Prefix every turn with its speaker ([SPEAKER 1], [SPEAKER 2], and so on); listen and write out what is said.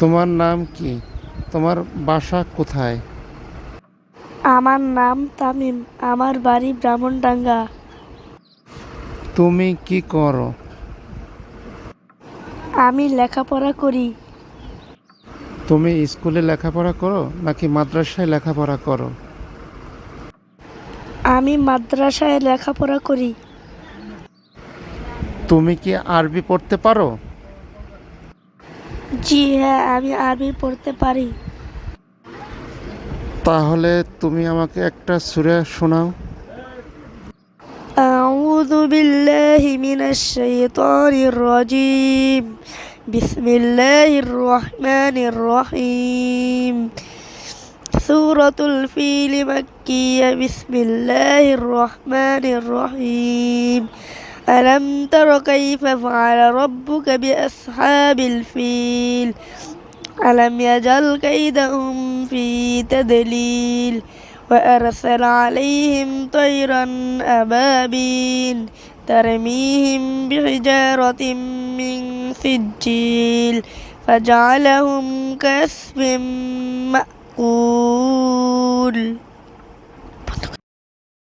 [SPEAKER 1] তোমার নাম কি? তোমার বাসা কোথায়?
[SPEAKER 2] আমার নাম তামিম আমার বাড়ি ব্রাহ্মণডাঙ্গা।
[SPEAKER 1] তুমি কি করো?
[SPEAKER 2] আমি লেখাপড়া করি।
[SPEAKER 1] তুমি স্কুলে লেখাপড়া করো নাকি মাদ্রাসায় লেখাপড়া করো?
[SPEAKER 2] আমি মাদ্রাসায় লেখাপড়া করি।
[SPEAKER 1] তুমি কি আরবি পড়তে পারো?
[SPEAKER 2] জি হ্যাঁ আমি আরবি পড়তে পারি
[SPEAKER 1] তাহলে তুমি আমাকে একটা সুরে শোনাও
[SPEAKER 2] أعوذ بالله من الشيطان الرجيم بسم الله الرحمن الرحيم سورة الفيل مكية بسم الله الرحمن الرحيم ألم تر كيف فعل ربك بأصحاب الفيل ألم يجعل كيدهم في تدليل وأرسل عليهم طيرا أبابيل ترميهم بحجارة من سجيل فجعلهم كسف مأكول